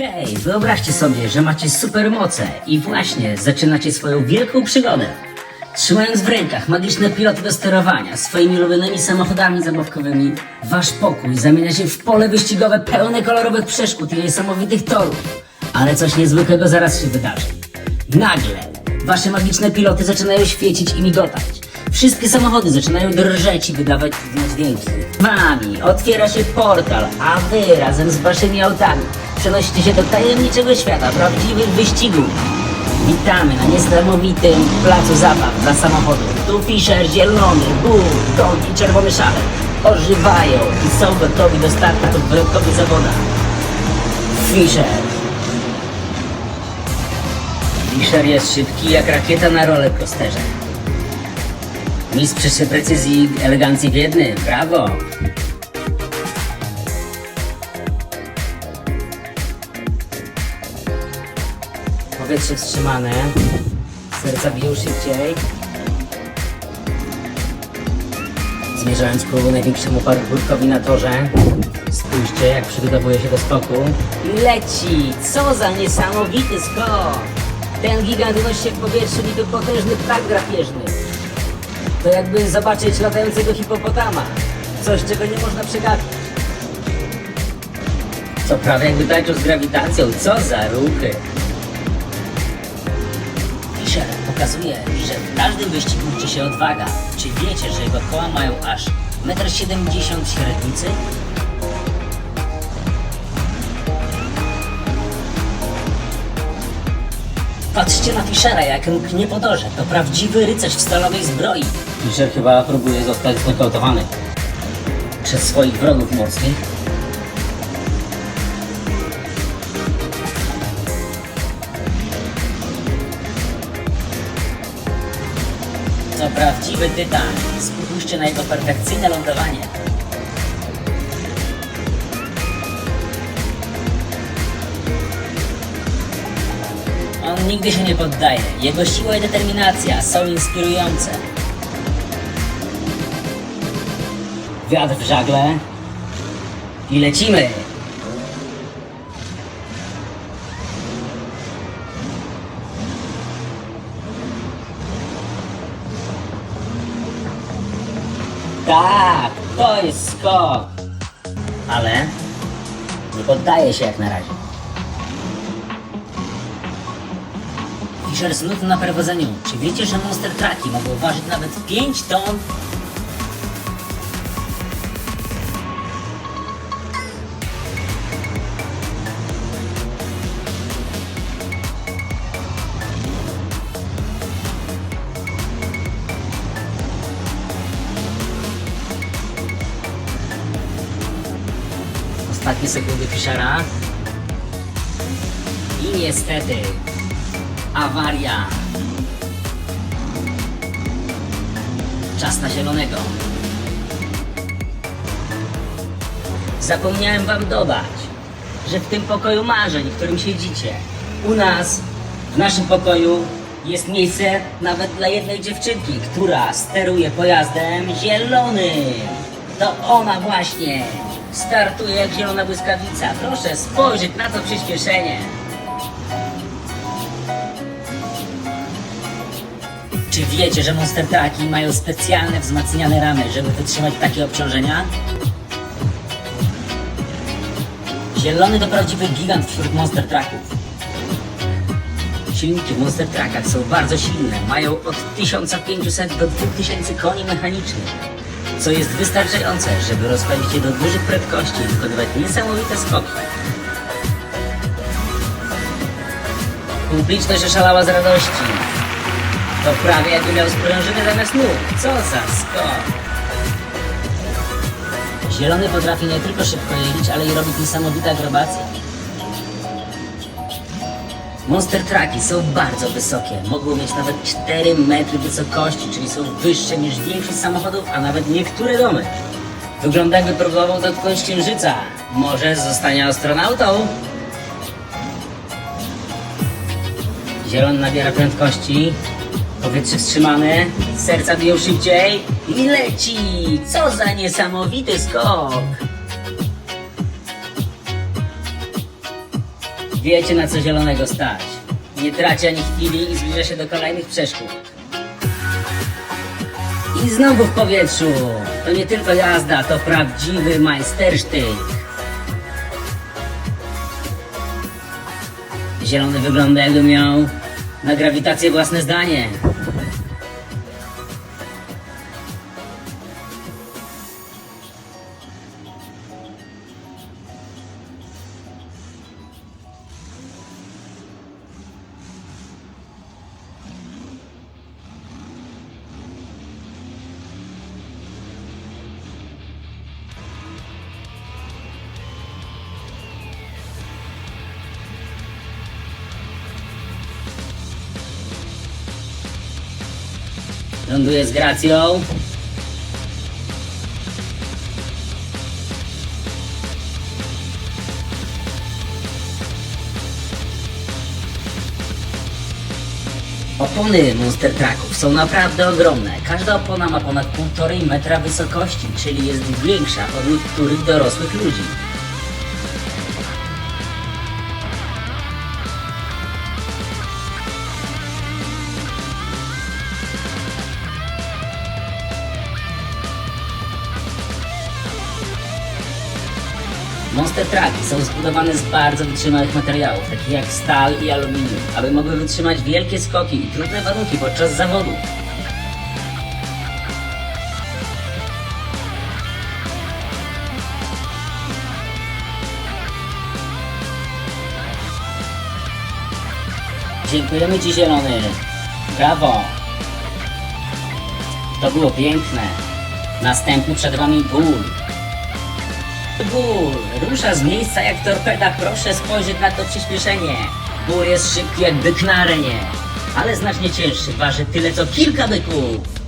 Hej, wyobraźcie sobie, że macie supermoce i właśnie zaczynacie swoją wielką przygodę. Trzymając w rękach magiczne piloty do sterowania swoimi ulubionymi samochodami zabawkowymi, wasz pokój zamienia się w pole wyścigowe pełne kolorowych przeszkód i niesamowitych torów. Ale coś niezwykłego zaraz się wydarzy. Nagle wasze magiczne piloty zaczynają świecić i migotać. Wszystkie samochody zaczynają drżeć i wydawać dziwne dźwięki. Wami otwiera się portal, a wy razem z waszymi autami przenosicie się do tajemniczego świata prawdziwych wyścigów. Witamy na niesamowitym placu zabaw dla samochodów. Tu Fischer, Zielony, Bull, Gold i Czerwony Szalek ożywają i są gotowi do startu w wyjątkowych zawodach. Fischer. Fischer jest szybki jak rakieta na rollercoasterze. Mistrz precyzji i elegancji w jednym. Brawo! Powietrze wstrzymane. Serca biją szybciej. Zmierzając ku największemu parkurkowi na torze. Spójrzcie, jak przygotowuje się do skoku. Leci! Co za niesamowity skok! Ten gigant unosi się w powietrzu potężny ptak drapieżny. To jakby zobaczyć latającego hipopotama. Coś, czego nie można przegapić. Co prawie jakby tańczył z grawitacją. Co za ruchy! Pokazuje, że w każdym wyścigu liczy się odwaga. Czy wiecie, że jego koła mają aż 1,70 m średnicy? Patrzcie na Fischera, jak mknie po torze. To prawdziwy rycerz w stalowej zbroi. Fischer chyba próbuje zostać znokautowany przez swoich wrogów morskich. Tytan. Spójrzcie na jego perfekcyjne lądowanie. On nigdy się nie poddaje. Jego siła i determinacja są inspirujące. Wiatr w żagle. I lecimy! Tak, to jest skok. Ale nie poddaje się jak na razie. Fischer znów na prowadzeniu. Czy wiecie, że Monster Trucki mogą ważyć nawet 5 ton? Ostatnie sekundy Fischera. I niestety awaria. Czas na zielonego. Zapomniałem wam dodać, że w tym pokoju marzeń, w którym siedzicie, u nas, w naszym pokoju jest miejsce nawet dla jednej dziewczynki, która steruje pojazdem zielonym. To ona właśnie startuje jak zielona błyskawica. Proszę spojrzeć na to przyspieszenie. Czy wiecie, że Monster Trucki mają specjalne wzmacniane ramy, żeby wytrzymać takie obciążenia? Zielony to prawdziwy gigant wśród Monster Trucków. Silniki w Monster Truckach są bardzo silne, mają od 1500 do 2000 koni mechanicznych, co jest wystarczające, żeby rozpędzić je do dużych prędkości i wykonywać niesamowite skoki. Publiczność oszalała z radości. To prawie jakby miał sprężynę zamiast nóg. Co za skok! Zielony potrafi nie tylko szybko jeździć, ale i robić niesamowite akrobacje. Monster Trucki są bardzo wysokie. Mogą mieć nawet 4 metry wysokości, czyli są wyższe niż większość samochodów, a nawet niektóre domy. Wygląda jakby próbował dotknąć księżyca. Może zostanie astronautą? Zielony nabiera prędkości. Powietrze wstrzymane, serca biją szybciej i leci! Co za niesamowity skok! Wiecie na co zielonego stać. Nie traci ani chwili i zbliża się do kolejnych przeszkód. I znowu w powietrzu. To nie tylko jazda, to prawdziwy majstersztyk. Zielony wygląda jakby miał na grawitację własne zdanie. Ląduje z gracją. Opony Monster Trucków są naprawdę ogromne. Każda opona ma ponad 1,5 metra wysokości, czyli jest większa od niektórych dorosłych ludzi. Monster Trucki są zbudowane z bardzo wytrzymałych materiałów, takich jak stal i aluminium, aby mogły wytrzymać wielkie skoki i trudne warunki podczas zawodu. Dziękujemy Ci Zielony. Brawo. To było piękne. Następny przed Wami ból. Ból rusza z miejsca jak torpeda, proszę spojrzeć na to przyspieszenie. Ból jest szybki jak byk na arenie, ale znacznie cięższy, waży tyle co kilka byków.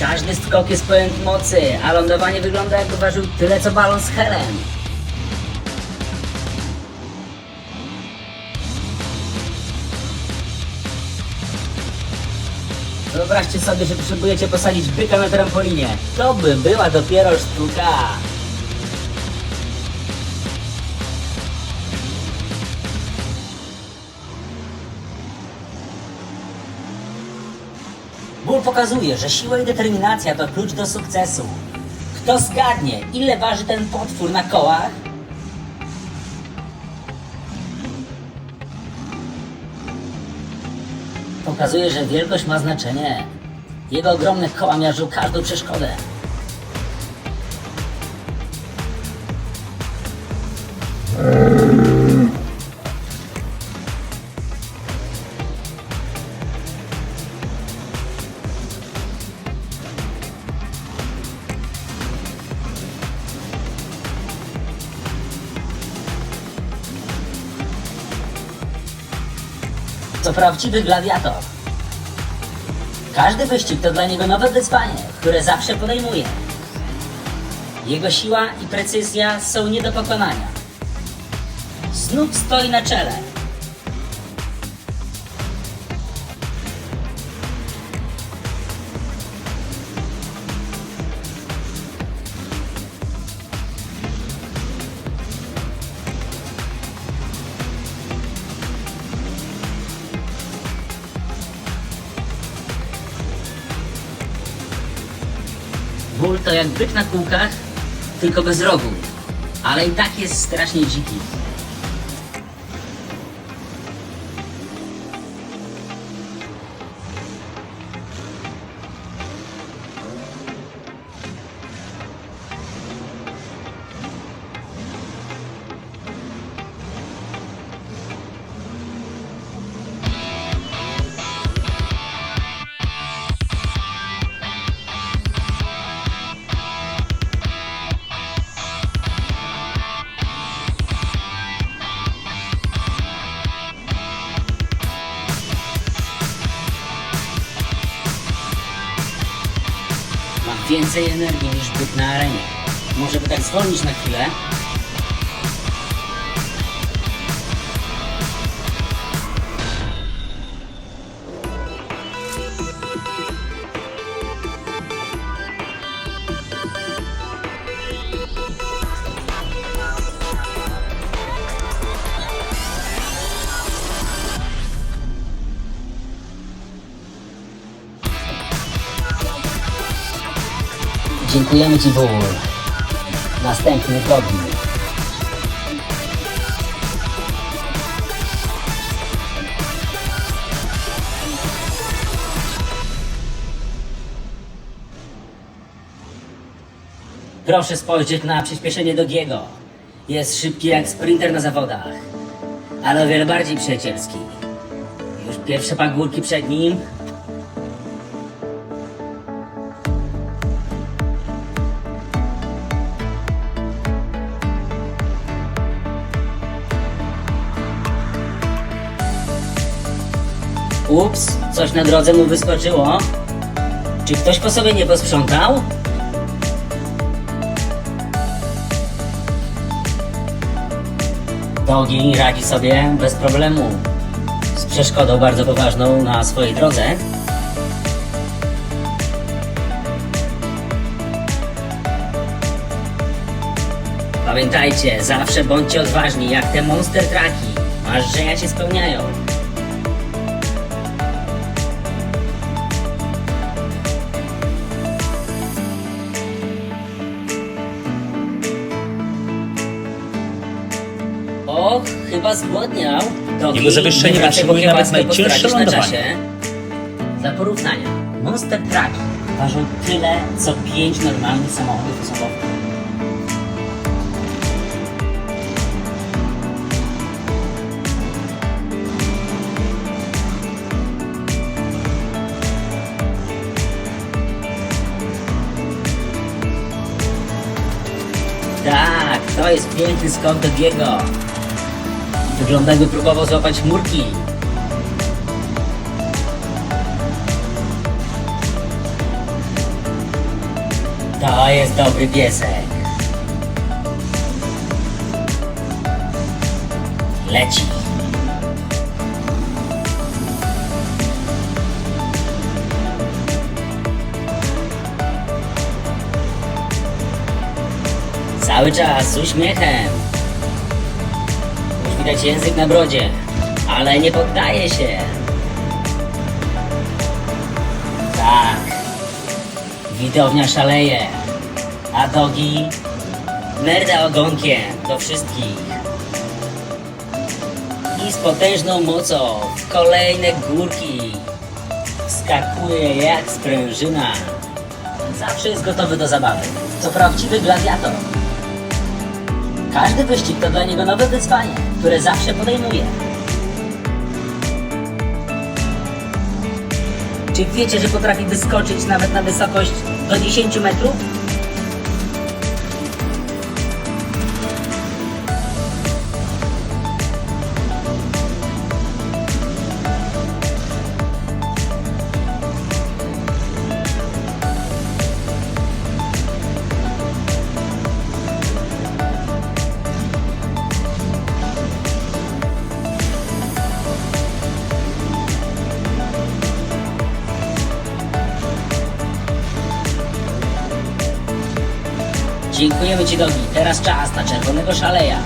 Każdy skok jest pełen mocy, a lądowanie wygląda jakby ważył tyle co balon z helem. Wyobraźcie sobie, że próbujecie posadzić byka na trampolinie. To by była dopiero sztuka. Ból pokazuje, że siła i determinacja to klucz do sukcesu. Kto zgadnie, ile waży ten potwór na kołach? Pokazuje, że wielkość ma znaczenie. Jego ogromne koła miażdżą każdą przeszkodę. Prawdziwy gladiator. Każdy wyścig to dla niego nowe wyzwanie, które zawsze podejmuje. Jego siła i precyzja są nie do pokonania. Znów stoi na czele. Ból to jak byk na kółkach, tylko bez rogu. Ale i tak jest strasznie dziki. Więcej energii niż byk na arenie. Może by tak zwolnić na chwilę? Dziękujemy Ci wór. Następny drogi. Proszę spojrzeć na przyspieszenie Dogiego. Jest szybki jak sprinter na zawodach, ale o wiele bardziej przyjacielski. Już pierwsze pagórki przed nim. Ups, coś na drodze mu wyskoczyło. Czy ktoś po sobie nie posprzątał? Dogi radzi sobie bez problemu z przeszkodą bardzo poważną na swojej drodze. Pamiętajcie, zawsze bądźcie odważni, jak te monster traki. Marzenia się spełniają. Chyba zgłodniał. Dogi, Jego zawieszenie wytrzymuje nawet najcięższe na lądowanie. Dla porównania, Monster Trucki ważą tyle, co pięć normalnych samochodów osobowych. Tak, to jest piękny skok do Giego. Wygląda jakby próbował złapać chmurki. To jest dobry piesek. Leci. Cały czas z uśmiechem. Widać język na brodzie, ale nie poddaje się. Tak. Widownia szaleje, a dogi merda ogonkiem do wszystkich. I z potężną mocą w kolejne górki skakuje jak sprężyna. Zawsze jest gotowy do zabawy. To prawdziwy gladiator. Każdy wyścig to dla niego nowe wyzwanie, które zawsze podejmuje. Czy wiecie, że potrafi wyskoczyć nawet na wysokość do 10 metrów? Dziękujemy Ci, Dogi. Teraz czas na czerwonego szaleja.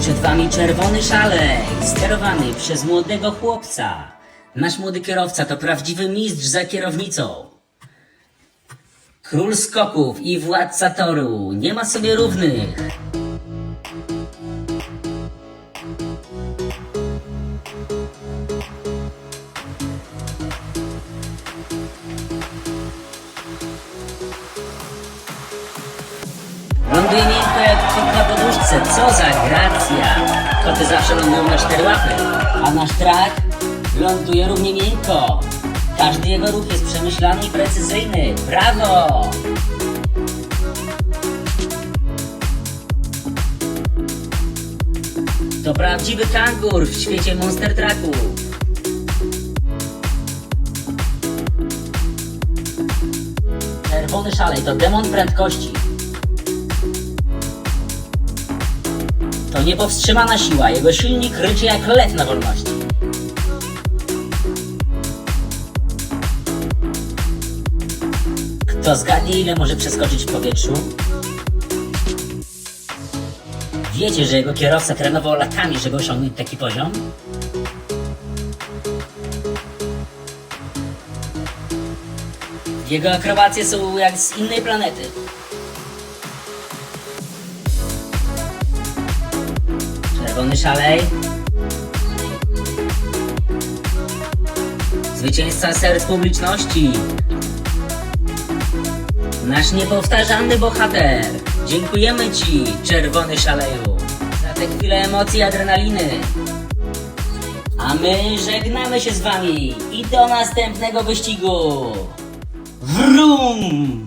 Przed Wami czerwony szalej, sterowany przez młodego chłopca. Nasz młody kierowca to prawdziwy mistrz za kierownicą. Król skoków i władca toru. Nie ma sobie równych. Miękko jak kot na poduszce. Co za gracja! Koty zawsze lądują na cztery łapy, a nasz trak ląduje równie miękko. Każdy jego ruch jest przemyślany i precyzyjny. Brawo! To prawdziwy kangur w świecie Monster Trucków. Czerwony szalej to demon prędkości. To niepowstrzymana siła, jego silnik ryczy jak lew na wolności. Kto zgadnie ile może przeskoczyć w powietrzu? Wiecie, że jego kierowca trenował latami, żeby osiągnąć taki poziom? Jego akrobacje są jak z innej planety. Czerwony szalej. Zwycięzca serc publiczności. Nasz niepowtarzalny bohater. Dziękujemy Ci, czerwony szaleju, za te chwile emocji i adrenaliny. A my żegnamy się z Wami i do następnego wyścigu. Wrum!